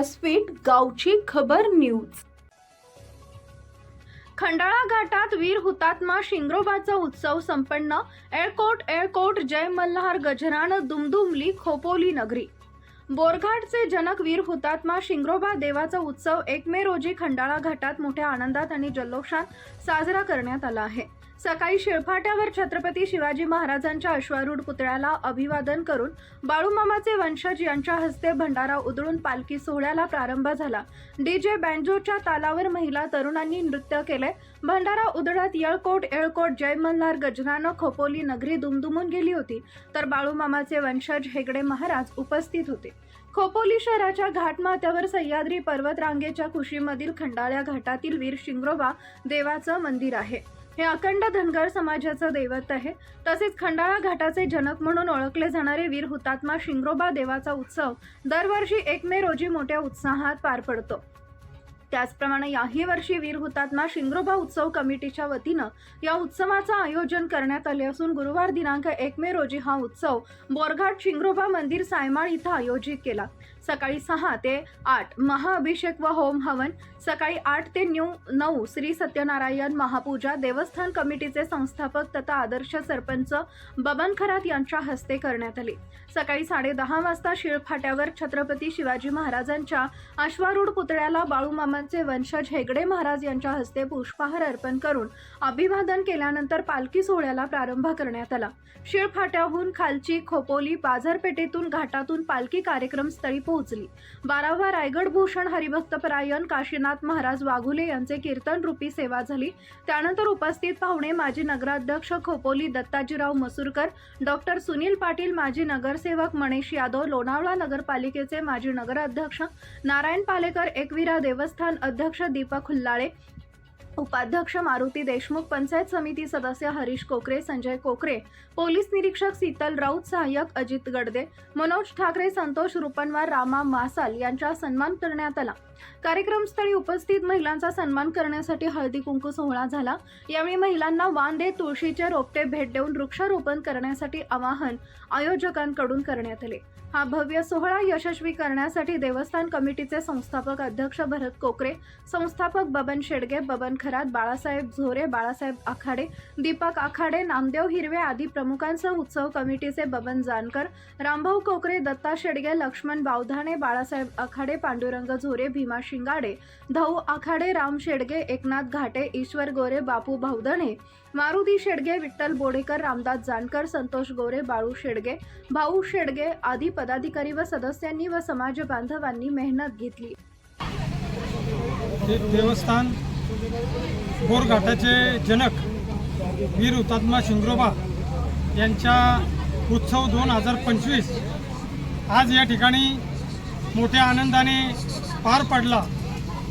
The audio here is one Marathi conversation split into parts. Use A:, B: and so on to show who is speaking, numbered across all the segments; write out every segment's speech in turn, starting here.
A: व्यासपीठ गावची खबर न्यूज. खंडाळा घाटात वीर हुतात्मा शिंग्रोबाचा उत्सव संपन्न. एअरकोट एअरकोट जय मल्हार गजरान दुमदुमली खोपोली नगरी. बोरघाटचे जनक वीर हुतात्मा शिंग्रोबा देवाचा उत्सव एक मे रोजी खंडाळा घाटात मोठ्या आनंदात आणि जल्लोषात साजरा करण्यात आला आहे. सकाळी शिळफाट्यावर छत्रपती शिवाजी महाराजांच्या अश्वारूढ पुतळ्याला अभिवादन करून बाळूमामाचे वंशज यांच्या हस्ते भंडारा उधळून पालखी सोहळ्याला प्रारंभ झाला. डीजे बँजोच्या तालावर महिला तरुणांनी नृत्य केले. भंडारा उधळात येळकोट येळकोट जय मल्हार गजरानं खोपोली नगरी दुमदुमून गेली होती. तर बाळूमामाचे वंशज हेगडे महाराज उपस्थित होते. खोपोली शहराच्या घाटमाथ्यावर सह्याद्री पर्वतरांगेच्या कुशीमधील खंडाळ्या घाटातील वीर शिंगरोबा देवाचं मंदिर आहे. हे अखंड धनगर समाजाचं दैवत आहे. तसेच खंडाळा घाटाचे जनक म्हणून ओळखले जाणारे वीर हुतात्मा शिंगरोबा देवाचा उत्सव दरवर्षी एक मे रोजी मोठ्या उत्साहात पार पडतो. त्याचप्रमाणे याही वर्षी वीर हुतात्मा शिंगरोबा उत्सव कमिटीच्या वतीनं या उत्सवाचं आयोजन करण्यात आले असून गुरुवार दिनांक एक मे रोजी हा उत्सव बोरघाट शिंगरोबा मंदिर सायमाळ इथं आयोजित केला. सकाळी सहा ते आठ महाअभिषेक व होम हवन सकाळी आठ ते न्यू नऊ श्री सत्यनारायण महापूजा देवस्थान कमिटीचे संस्थापक तथा आदर्श सरपंच बबन खरात यांच्या हस्ते करण्यात आली. सकाळी साडे दहा वाजता शिळफाट्यावर छत्रपती शिवाजी महाराजांच्या अश्वारूढ पुतळ्याला महाराजांचे वंशज हेगडे महाराज यांच्या हस्ते पुष्पहार अर्पण करून अभिवादन केल्यानंतर पालखी सोहळ्याला प्रारंभ करण्यात आला. शिळफाट्याहून खालची खोपोली बाजारपेठेतून घाटातून पालखी कार्यक्रम स्थळी पोहोचली. बारावा रायगड भूषण हरिभक्तपरायण काशीनाथ महाराज वाघुले यांचे कीर्तन रूपी सेवा झाली. त्यानंतर उपस्थित पाहुणे माजी नगराध्यक्ष खोपोली दत्ताजीराव मसूरकर डॉक्टर सुनील पाटील माजी नगरसेवक मणेश यादव लोणावळा नगरपालिकेचे माजी नगराध्यक्ष नारायण पालेकर एकविरा देवस्थान अध्यक्ष दीपक हुल्लाळे उपाध्यक्ष मारुती देशमुख पंचायत समिती सदस्य हरीश कोकरे संजय कोकरे पोलीस निरीक्षक शीतल राऊत सहाय्यक अजित गडदे मनोज ठाकरे संतोष रुपनवार रामा मासाल यांचा सन्मान करण्यात आला. कार्यक्रमस्थळी उपस्थित महिलांचा सन्मान करण्यासाठी हळदी कुंकू सोहळा झाला. यावेळी महिलांना वांदे तुळशीचे रोपटे भेट देऊन वृक्षारोपण करण्यासाठी आवाहन आयोजकांकडून करण्यात आले. हा भव्य सोहळा यशस्वी करण्यासाठी देवस्थान कमिटीचे संस्थापक अध्यक्ष भरत कोकरे संस्थापक बबन शेडगे बबन घरात बाळासाहेब झोरे बाळासाहेब आखाडे दीपक आखाडे नामदेव हिरवे आदी प्रमुखांसह उत्सव कमिटीचे बबन जानकर रामभाऊ कोकरे दत्ता शेडगे लक्ष्मण बावधाणे बाळासाहेब आखाडे पांडुरंग झोरे भीमा शिंगाडे धाऊ आखाडे राम शेडगे एकनाथ घाटे ईश्वर गोरे बापू भावदणे मारुती शेडगे विठ्ठल बोडेकर रामदास जानकर संतोष गोरे बाळू शेडगे भाऊ शेडगे आदी पदाधिकारी व सदस्यांनी व समाज बांधवांनी मेहनत घेतली.
B: देवस्थान बोरघाटाचे जनक वीर हुतात्मा शिंगरोबा यांच्या उत्सव दोन हजार पंचवीस आज या ठिकाणी मोठ्या आनंदाने पार पडला.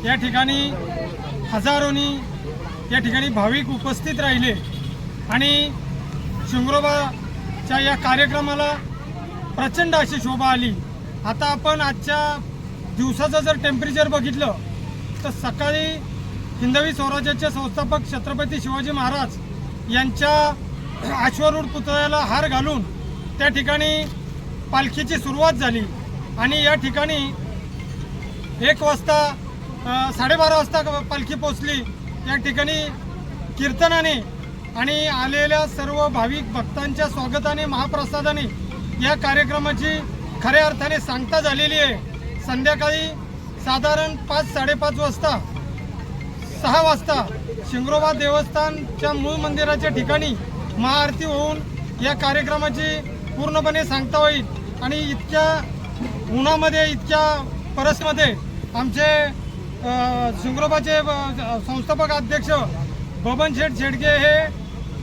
B: या ठिकाणी हजारोनी या ठिकाणी भाविक उपस्थित राहिले आणि शिंगरोबाच्या या कार्यक्रमाला प्रचंड अशी शोभा आली. आता आपण आजच्या दिवसाचं जर टेम्परेचर बघितलं तर सकाळी हिंदवी स्वराज्याचे संस्थापक छत्रपती शिवाजी महाराज यांच्या अश्वरूढ पुतळ्याला हार घालून त्या ठिकाणी पालखीची सुरुवात झाली. आणि या ठिकाणी एक वाजता साडेबारा वाजता पालखी पोचली या ठिकाणी कीर्तनाने आणि आलेल्या सर्व भाविक भक्तांच्या स्वागताने महाप्रसादाने या कार्यक्रमाची खऱ्या अर्थाने सांगता झालेली आहे. संध्याकाळी साधारण पाच साडेपाच वाजता सहा वाजता शिंगरोबा देवस्थानच्या मूळ मंदिराच्या ठिकाणी महाआरती होऊन या कार्यक्रमाची पूर्णपणे सांगता होईल. आणि इतक्या उन्हामध्ये इतक्या परसमध्ये आमचे शिंगरोबाचे संस्थापक अध्यक्ष बबन शेठ शेडगे हे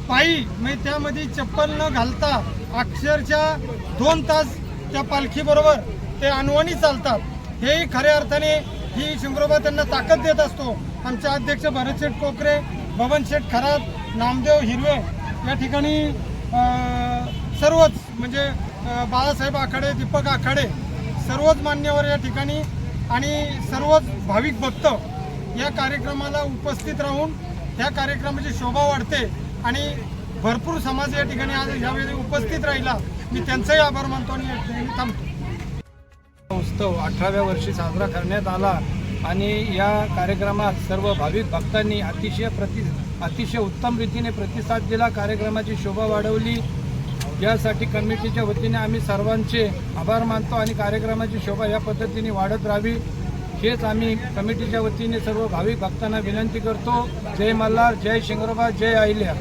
B: पायी म्हणजे त्यामध्ये चप्पल न घालता अक्षरशः दोन तास त्या पालखीबरोबर ते अनवणी चालतात. हेही खऱ्या अर्थाने ही शिंगरोबा त्यांना ताकद देत असतो. आमचे अध्यक्ष भरत शेठ कोकरे भवनशेठ शेठ खरात नामदेव हिरवे या ठिकाणी सर्वच म्हणजे बाळासाहेब आखाडे दीपक आखाडे सर्वच मान्यवर या ठिकाणी आणि सर्वच भाविक भक्त या कार्यक्रमाला उपस्थित राहून या कार्यक्रमाची शोभा वाढते आणि भरपूर समाज या ठिकाणी आज यावेळी उपस्थित राहिला. मी त्यांचाही आभार मानतो आणि या ठिकाणी थांबतो.
C: उत्सव अठराव्या वर्षी साजरा करण्यात आला आणि या कार्यक्रमात सर्व भाविक भक्तांनी अतिशय प्रति अतिशय उत्तम रीतीने प्रतिसाद दिला. कार्यक्रमाची शोभा वाढवली. यासाठी कमिटीच्या वतीने आम्ही सर्वांचे आभार मानतो आणि कार्यक्रमाची शोभा या पद्धतीने वाढत राहावी. हेच आम्ही कमिटीच्या वतीने सर्व भाविक भक्तांना विनंती करतो. जय मल्हार जय शिंगरोबा जय अहिल्या.